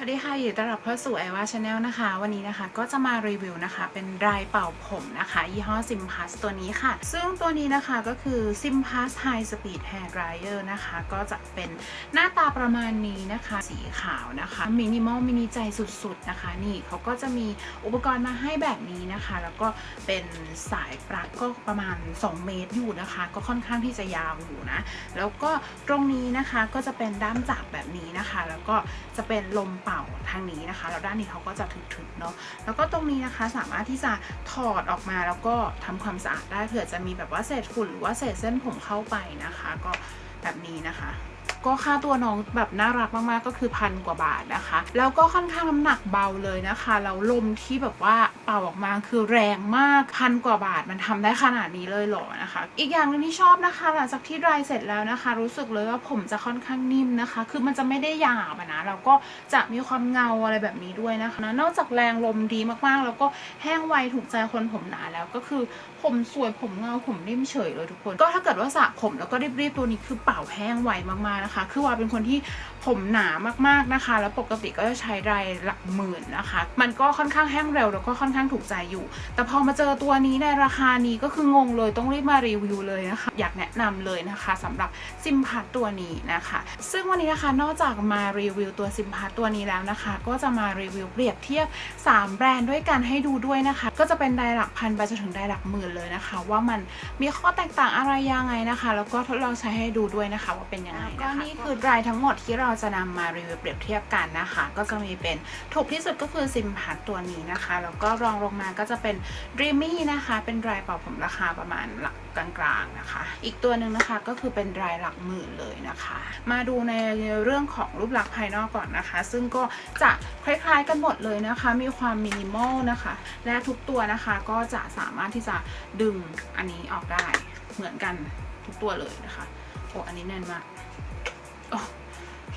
วัสดีค่ะยินดีต้อนรับเข้าสู่ไอวาชาแนลนะคะ วันนี้นะคะก็จะมารีวิวนะคะ เป็นรายเป่าผมนะคะ ยี่ห้อ Simpas ตัวนี้ค่ะ ซึ่งตัวนี้นะคะก็คือ Simpas High Speed Hair Dryer นะคะ ก็จะเป็นหน้าตาประมาณนี้นะคะ สีขาวนะคะมินิมอลมินิใจสุดๆนะคะ นี่เขาก็จะมีอุปกรณ์มาให้แบบนี้นะคะ แล้วก็เป็นสายปลั๊กก็ประมาณ 2 เมตรอยู่นะคะ ก็ค่อนข้างที่จะยาวอยู่นะแล้วก็ตรงนี้นะคะก็จะเป็นด้ามจับแบบนี้นะคะ แล้วก็จะเป็นลมเป๋าทางนี้นะคะ แล้วด้านนี้เขาก็จะถึกๆเนาะ แล้วก็ตรงนี้นะคะสามารถที่จะถอดออกมาแล้วก็ทำความสะอาดได้เผื่อจะมีแบบว่าเศษฝุ่นหรือว่าเศษเส้นผมเข้าไปนะคะ ก็แบบนี้นะคะ ก็ค่าตัวน้องแบบน่ารักมากๆก็คือพันกว่าบาทนะคะ แล้วก็ค่อนข้างน้ำหนักเบาเลยนะคะแล้วลมที่แบบว่าเป่าออกมาคือแรงมากพันกว่าบาทมันทำได้ขนาดนี้เลยหรอนะคะ อีกอย่างหนึงที่ชอบนะคะ หลังจากที่ดรายเสร็จแล้วนะคะ รู้สึกเลยว่าผมจะค่อนข้างนิ่มนะคะ คือมันจะไม่ได้หยาบนะแล้วก็จะมีความเงาอะไรแบบนี้ด้วยนะคะ นอกจากแรงลมดีมากๆ แล้วก็แห้งไวถูกใจคนผมหนาแล้วก็คือผมสวยผมเงาผมนิ่มเฉยเลยทุกคน ก็ถ้าเกิดว่าสระผมแล้วก็รีบๆตัวนี้คือเป่าแห้งไวมากๆนะคะ คือว่าเป็นคนที่ผมหนามากๆนะคะ แล้วปกติก็จะใช้ไดร์หลักหมื่นนะคะ มันก็ค่อนข้างแห้งเร็วแล้วก็ค่อนข้างถูกใจอยู่ แต่พอมาเจอตัวนี้ในราคานี้ก็คืองงเลยต้องรีบมารีวิวเลยนะคะ อยากแนะนำเลยนะคะสำหรับซิมพัทตัวนี้นะคะ ซึ่งวันนี้นะคะนอกจากมารีวิวตัวซิมพัทตัวนี้แล้วนะคะ ก็จะมารีวิวเปรียบเทียบ 3 แบรนด์ด้วยกันให้ดูด้วยนะคะ ก็จะเป็นไดร์หลักพันไปจนถึงไดร์หลักหมื่นเลยนะคะ ว่ามันมีข้อแตกต่างอะไรยังไงนะคะ แล้วก็ทดลองใช้ให้ดูด้วยนะคะว่าเป็นยังไงนะคะก็นี่คือไดร์ทั้งหมดที่เราจะนำมารีวิวเปรียบเทียบกันนะคะ ก็จะมีเป็นถูกที่สุดก็คือซิมพัทตัวนี้นะคะแล้วก็รองลงมาก็จะเป็น Dreamy นะคะ เป็นไดร์เป่าผมราคาประมาณหลักกลางๆนะคะ อีกตัวหนึ่งนะคะก็คือเป็นไดร์หลักหมื่นเลยนะคะ มาดูในเรื่องของรูปลักษณ์ภายนอกก่อนนะคะ ซึ่งก็จะคล้ายๆกันหมดเลยนะคะ มีความมินิมอลนะคะ และทุกตัวนะคะก็จะสามารถที่จะดึงอันนี้ออกได้เหมือนกันทุกตัวเลยนะคะ โอ้อันนี้แน่นมากโอ้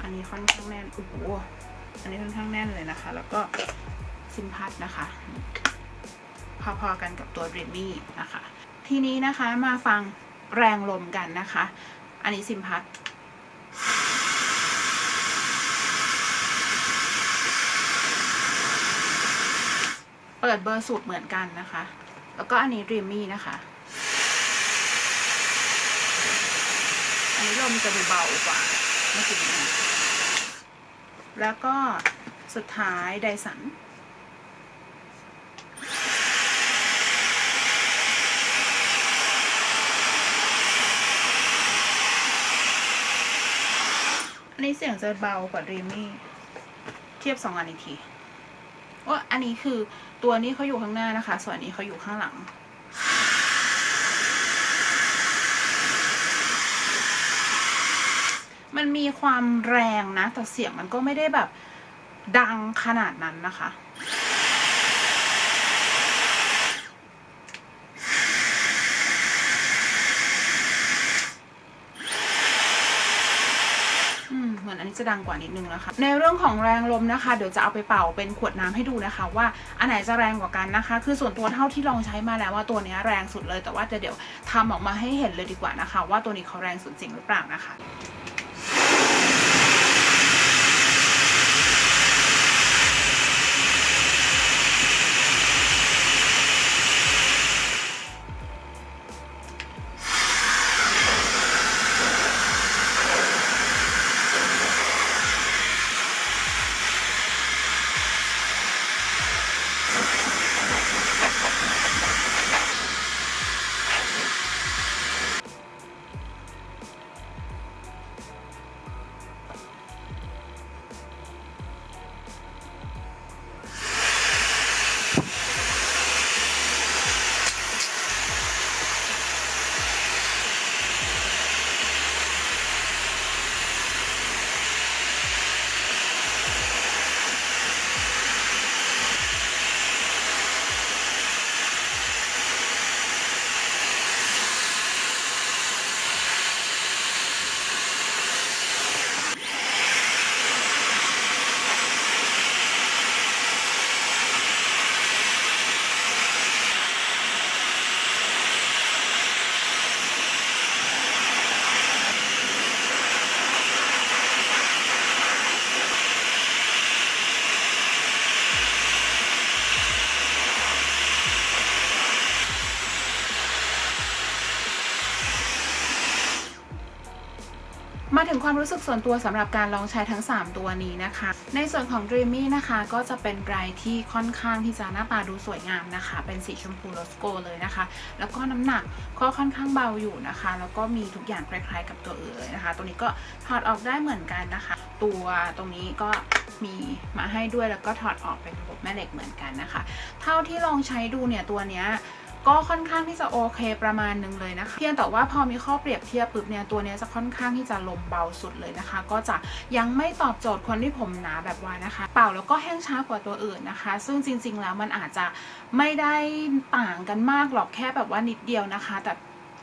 อันนี้ค่อนข้างแน่นโอ้โหอันนี้ค่อนข้างแน่นเลยนะคะ แล้วก็ซิมพัดนะคะ พอๆกันกับตัวด r มมี่นะคะ ทีนี้นะคะมาฟังแรงลมกันนะคะ อันนี้ซิมพัดเปิดเบอร์สูตรเหมือนกันนะคะ แล้วก็อันนี้ด r มมี่นะคะ อันนี้ลมจะดูเบากว่าเมื่อกี้นะแล้วก็สุดท้ายไดสันอันนี้เสียงจะเบากว่าด r มมี่ เทียบสองอันอีกที ว่าอันนี้คือตัวนี้เขาอยู่ข้างหน้านะคะ ส่วนอันนี้เขาอยู่ข้างหลัง มันมีความแรงนะ แต่เสียงมันก็ไม่ได้แบบดังขนาดนั้นนะคะ อืมเหมือ นี้จะดังกว่านิดนึงนะคะ ในเรื่องของแรงลมนะคะ เดี๋ยวจะเอาไปเป่าเป็นขวดน้ำให้ดูนะคะ ว่าอันไหนจะแรงกว่ากันนะคะ คือส่วนตัวเท่าที่ลองใช้มาแล้วว่าตัวนี้แรงสุดเลย แต่ว่าจะเดี๋ยวทำออกมาให้เห็นเลยดีกว่านะคะ ว่าตัวนี้เขาแรงสุดจริงหรือเปล่านะคะ มาถึงความรู้สึกส่วนตัวสำหรับการลองใช้ทั้ง 3 ตัวนี้นะคะ ในส่วนของ Dreamy นะคะก็จะเป็นไบรที่ค่อนข้างที่จะหน้าตาดูสวยงามนะคะ เป็นสีชมพูโรสโกเลยนะคะ แล้วก็น้ำหนักก็ค่อนข้างเบาอยู่นะคะ แล้วก็มีทุกอย่างคล้ายๆ กับตัวอื่นเลยนะคะ ตัวนี้ก็ถอดออกได้เหมือนกันนะคะ ตัวตรงนี้ก็มีมาให้ด้วยแล้วก็ถอดออกเป็นระบบแม่เหล็กเหมือนกันนะคะ เท่าที่ลองใช้ดูเนี่ยตัวเนี้ย ก็ค่อนข้างที่จะโอเคประมาณหนึงเลยนะคะ เพียงแต่ว่าพอมีข้อเปรียบเทียบปุ๊บเนี่ยตัวนี้จะค่อนข้างที่จะลมเบาสุดเลยนะคะ ก็จะยังไม่ตอบโจทย์คนที่ผมหนาแบบว่านะคะ เป่าแล้วก็แห้งช้ากว่าตัวอื่นนะคะ ซึ่งจริง ๆ แล้วมันอาจจะไม่ได้ต่างกันมากหรอกแค่แบบว่านิดเดียวนะคะ แต่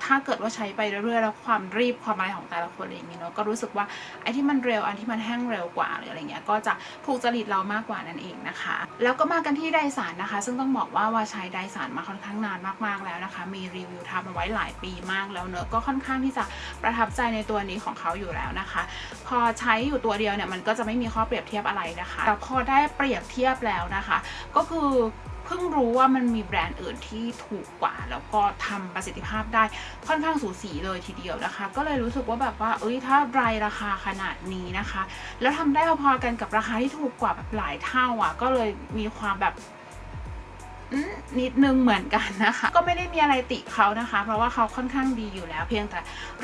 ถ้าเกิดว่าใช้ไปเรื่อยๆแล้วความรีบความอะไรของแต่ละคนอะไรอย่างเงี้ยเนาะก็รู้สึกว่าไอ้ที่มันเร็วอันที่มันแห้งเร็วกว่าหรืออะไรเงี้ยก็จะถูกจริตเรามากกว่านั่นเองนะคะ แล้วก็มากันที่ไดสานนะคะ ซึ่งต้องบอกว่าว่าใช้ไดสานมาค่อนข้างนานมากๆแล้วนะคะ มีรีวิวทำเอาไว้หลายปีมากแล้วเนอะก็ค่อนข้างที่จะประทับใจในตัวนี้ของเขาอยู่แล้วนะคะ พอใช้อยู่ตัวเดียวเนี่ยมันก็จะไม่มีข้อเปรียบเทียบอะไรนะคะแต่พอได้เปรียบเทียบแล้วนะคะ ก็คือ เพิ่งรู้ว่ามันมีแบรนด์อื่นที่ถูกกว่า แล้วก็ทำประสิทธิภาพได้ค่อนข้างสูสีเลยทีเดียวนะคะ ก็เลยรู้สึกว่าแบบว่า เอ้ยถ้ารายราคาขนาดนี้นะคะ แล้วทำได้พอๆกันกับราคาที่ถูกกว่าแบบหลายเท่าอะก็เลยมีความแบบ นิดนึงเหมือนกันนะคะ ก็ไม่ได้มีอะไรติเขานะคะ เพราะว่าเขาค่อนข้างดีอยู่แล้ว เพียงแต่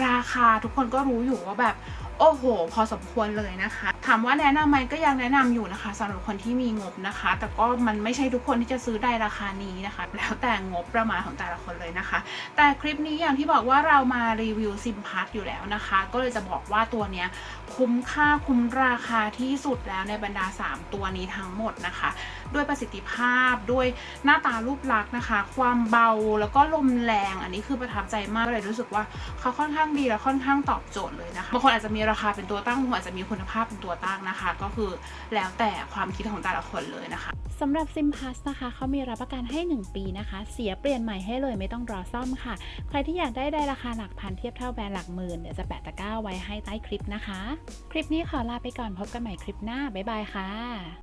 ราคาทุกคนก็รู้อยู่ว่าแบบโอ้โห พอสมควรเลยนะคะ ถามว่าแนะนำไหมก็ยังแนะนำอยู่นะคะสำหรับคนที่มีงบนะคะ แต่ก็มันไม่ใช่ทุกคนที่จะซื้อได้ราคานี้นะคะ แล้วแต่งบประมาณของแต่ละคนเลยนะคะ แต่คลิปนี้อย่างที่บอกว่าเรามารีวิวซิมพัทอยู่แล้วนะคะ ก็เลยจะบอกว่าตัวเนี้ยคุ้มค่าคุ้มราคาที่สุดแล้วในบรรดา 3 ตัวนี้ทั้งหมดนะคะ ด้วยประสิทธิภาพด้วยหน้าาตารูปลักษณ์นะคะ ความเบาแล้วก็ลมแรง อันนี้คือประทับใจมากเลยรู้สึกว่าเขาค่อนข้างดีและค่อนข้างตอบโจทย์เลยนะคะบางคนอาจจะมีราคาเป็นตัวตั้งบางคนอาจจะมีคุณภาพเป็นตัวตั้งนะคะ ก็คือแล้วแต่ความคิดของแต่ละคนเลยนะคะสำหรับ SimPlus นะคะเขามีรับประกันให้ 1 ปีนะคะ เสียเปลี่ยนใหม่ให้เลยไม่ต้องรอซ่อมค่ะ ใครที่อยากได้ได้ราคาหลักพันเทียบเท่าแบรนด์หลักหมื่นเดี๋ยวจะแปะตะกร้าไว้ให้ใต้คลิปนะคะ คลิปนี้ขอลาไปก่อนพบกันใหม่คลิปหน้าบ๊ายบายค่ะ